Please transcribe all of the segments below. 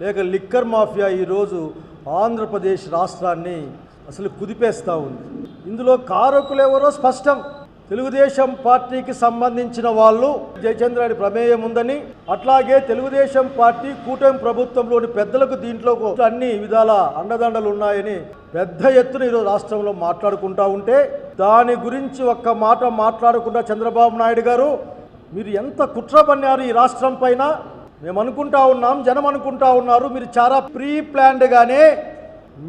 లేక liquor mafia ఈరోజు ఆంధ్రప్రదేశ్ రాష్ట్రాన్ని అసలు కుదిపేస్తూ ఉంది. ఇందులో కారకులు ఎవరో స్పష్టం. తెలుగుదేశం పార్టీకి సంబంధించిన వాళ్ళు జయచంద్రాడి ప్రమేయం ఉందని అట్లాగే తెలుగుదేశం పార్టీ కూటమి ప్రభుత్వంలోని పెద్దలకు దీంట్లో అన్ని విధాల అండదండలు ఉన్నాయని పెద్ద ఎత్తున ఈరోజు రాష్ట్రంలో మాట్లాడుకుంటా ఉంటే దాని గురించి ఒక్క మాట మాట్లాడకుండా చంద్రబాబు నాయుడు గారు మీరు ఎంత కుట్ర పన్నారు ఈ రాష్ట్రం పైన? మేము అనుకుంటా ఉన్నాం జనం అనుకుంటా ఉన్నారు. మీరు చాలా ప్రీ ప్లాన్డ్గానే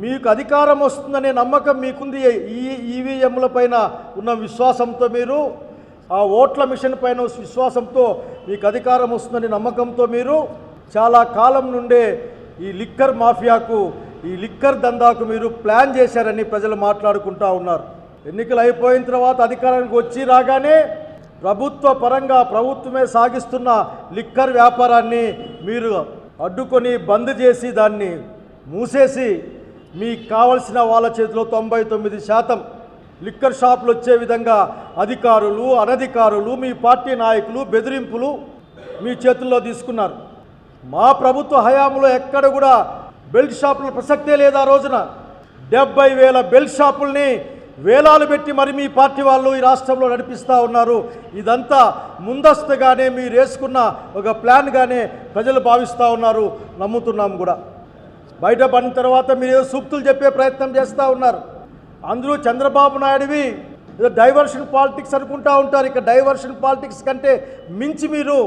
మీకు అధికారం వస్తుందనే నమ్మకం మీకుంది. ఈ ఈవీఎంల పైన ఉన్న విశ్వాసంతో మీరు ఆ ఓట్ల మిషన్ పైన విశ్వాసంతో మీకు అధికారం వస్తుందనే నమ్మకంతో మీరు చాలా కాలం నుండే ఈ లిక్కర్ మాఫియాకు ఈ లిక్కర్ దందాకు మీరు ప్లాన్ చేశారని ప్రజలు మాట్లాడుకుంటా ఉన్నారు. ఎన్నికలు అయిపోయిన తర్వాత అధికారానికి వచ్చి రాగానే ప్రభుత్వ పరంగా ప్రభుత్వమే సాగిస్తున్న లిక్కర్ వ్యాపారాన్ని మీరు అడ్డుకొని బంద్ చేసి దాన్ని మూసేసి మీకు కావలసిన వాళ్ళ చేతిలో తొంభై తొమ్మిది శాతం లిక్కర్ షాపులు వచ్చే విధంగా అధికారులు అనధికారులు మీ పార్టీ నాయకులు బెదిరింపులు మీ చేతుల్లో తీసుకున్నారు. మా ప్రభుత్వ హయాంలో ఎక్కడ కూడా బెల్ట్ షాపుల ప్రసక్తే లేదు ఆ రోజున. డెబ్బై వేల బెల్ట్ షాపుల్ని వేలాలు పెట్టి మరి మీ పార్టీ వాళ్ళు ఈ రాష్ట్రంలో నడిపిస్తూ ఉన్నారు. ఇదంతా ముందస్తుగానే మీరు వేసుకున్న ఒక ప్లాన్గానే ప్రజలు భావిస్తూ ఉన్నారు. నమ్ముతున్నాం కూడా. బయట పడిన తర్వాత మీరు ఏదో సూక్తులు చెప్పే ప్రయత్నం చేస్తూ ఉన్నారు. అందరూ చంద్రబాబు నాయుడువి ఏదో డైవర్షన్ పాలిటిక్స్ అనుకుంటా ఉంటారు. ఇక డైవర్షన్ పాలిటిక్స్ కంటే మించి మీరు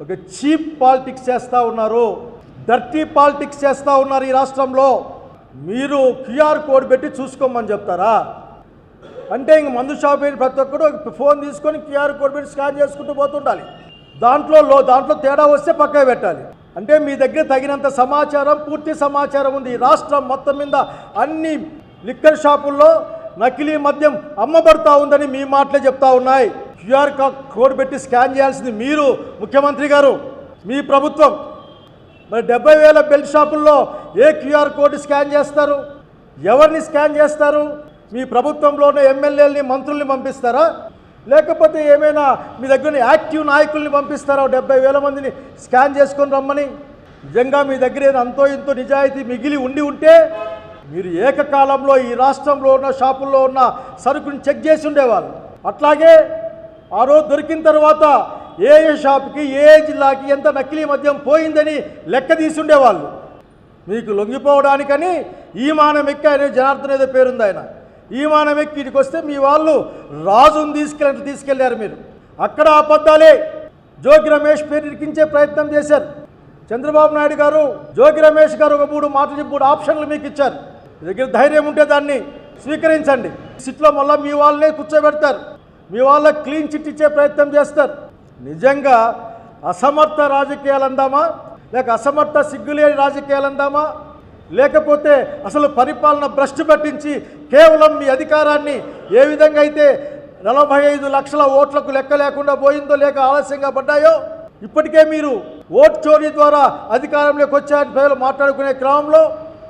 ఒక చీప్ పాలిటిక్స్ చేస్తూ ఉన్నారు. డర్టీ పాలిటిక్స్ చేస్తూ ఉన్నారు ఈ రాష్ట్రంలో. మీరు క్యూఆర్ కోడ్ పెట్టి చూసుకోమని చెప్తారా? అంటే ఇంక మందు షాప్ అయిన ప్రతి ఒక్కరు ఫోన్ తీసుకొని క్యూఆర్ కోడ్ పెట్టి స్కాన్ చేసుకుంటూ పోతుండాలి. దాంట్లో లో దాంట్లో తేడా వస్తే పక్క పెట్టాలి. అంటే మీ దగ్గర తగినంత సమాచారం పూర్తి సమాచారం ఉంది. రాష్ట్రం మొత్తం మీద అన్ని లిక్కర్ షాపుల్లో నకిలీ మద్యం అమ్మబడతా ఉందని మీ మాటలే చెప్తా ఉన్నాయి. క్యూఆర్ కోడ్ పెట్టి స్కాన్ చేయాల్సింది మీరు ముఖ్యమంత్రి గారు మీ ప్రభుత్వం. మరి డెబ్బై వేల బెల్ట్ షాపుల్లో ఏ క్యూఆర్ కోడ్ స్కాన్ చేస్తారు? ఎవరిని స్కాన్ చేస్తారు? మీ ప్రభుత్వంలోనే ఎమ్మెల్యేలని మంత్రుల్ని పంపిస్తారా? లేకపోతే ఏమైనా మీ దగ్గర యాక్టివ్ నాయకుల్ని పంపిస్తారా? డెబ్బై వేల మందిని స్కాన్ చేసుకొని రమ్మని. నిజంగా మీ దగ్గర ఏదో అంతో ఇంతో నిజాయితీ మిగిలి ఉండి ఉంటే మీరు ఏకకాలంలో ఈ రాష్ట్రంలో ఉన్న షాపుల్లో ఉన్న సరుకుని చెక్ చేసి ఉండేవాళ్ళు. అట్లాగే ఆ రోజు దొరికిన తర్వాత ఏ ఏ షాప్కి ఏ జిల్లాకి ఎంత నకిలీ మద్యం పోయిందని లెక్క తీసుండేవాళ్ళు మీకు లొంగిపోవడానికని ఈ మానం ఆయన జనార్దన్ ఏదో పేరుంది ఆయన. ఈ ఎక్కి ఇటుకు వస్తే మీ వాళ్ళు రాజును తీసుకెళ్ళి తీసుకెళ్ళారు మీరు. అక్కడ అబద్ధాలే. జోగి రమేష్ పేరు ఇరికించే ప్రయత్నం చేశారు. చంద్రబాబు నాయుడు గారు జోగి రమేష్ గారు ఒక మూడు మాటలు మూడు ఆప్షన్లు మీకు ఇచ్చారు. మీ దగ్గర ధైర్యం ఉంటే దాన్ని స్వీకరించండి. సిట్లో మళ్ళీ మీ వాళ్ళనే కూర్చోబెడతారు. మీ వాళ్ళ క్లీన్ చిట్ ఇచ్చే ప్రయత్నం చేస్తారు. నిజంగా అసమర్థ రాజకీయాలు అందామా లేక అసమర్థ సిగ్గులేని రాజకీయాలు అందామా లేకపోతే అసలు పరిపాలన భ్రష్టు పట్టించి కేవలం మీ అధికారాన్ని ఏ విధంగా అయితే నలభై ఐదు లక్షల ఓట్లకు లెక్క లేకుండా పోయిందో లేక ఆలస్యంగా పడ్డాయో ఇప్పటికే మీరు ఓట్ చోరీ ద్వారా అధికారంలోకి వచ్చారని ప్రజలు మాట్లాడుకునే క్రమంలో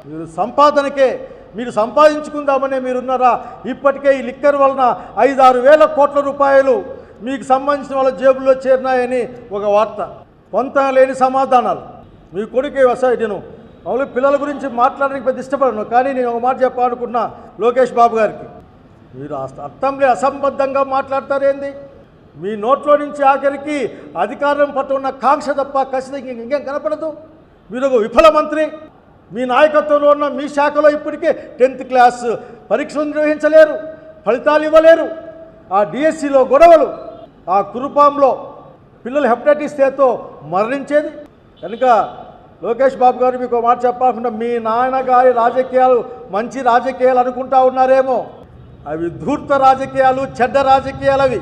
మీరు సంపాదనకే మీరు సంపాదించుకుందామనే మీరున్నారా? ఇప్పటికే ఈ లిక్కర్ వలన ఐదారు వేల కోట్ల రూపాయలు మీకు సంబంధించిన వాళ్ళ జేబుల్లో చేరినాయని ఒక వార్త. పొంత లేని సమాధానాలు. మీ కొడుకే వస్తాయి నేను మామూలు పిల్లల గురించి మాట్లాడడానికి పెద్ద ఇష్టపడను కానీ నేను ఒక మాట చెప్పాలనుకున్నా లోకేష్ బాబు గారికి. మీరు అస- అర్థం అసంబద్ధంగా మాట్లాడతారేంది? మీ నోట్లో నుంచి ఆఖరికి అధికారం పట్ల ఉన్న కాంక్ష తప్ప ఖచ్చితంగా ఇంకేం కనపడదు? మీరు ఒక విఫల మంత్రి. మీ నాయకత్వంలో ఉన్న మీ శాఖలో ఇప్పటికే టెన్త్ క్లాస్ పరీక్షలు నిర్వహించలేరు ఫలితాలు ఇవ్వలేరు. ఆ డిఎస్సిలో గొడవలు. ఆ కురుపాంలో పిల్లలు హెపటైటిస్ సేతో మరణించేది. కనుక లోకేష్ బాబు గారు మీకు మాట చెప్పకుండా మీ నాన్నగారి రాజకీయాలు మంచి రాజకీయాలు అనుకుంటా ఉన్నారేమో. అవి ధూర్త రాజకీయాలు చెడ్డ రాజకీయాలు అవి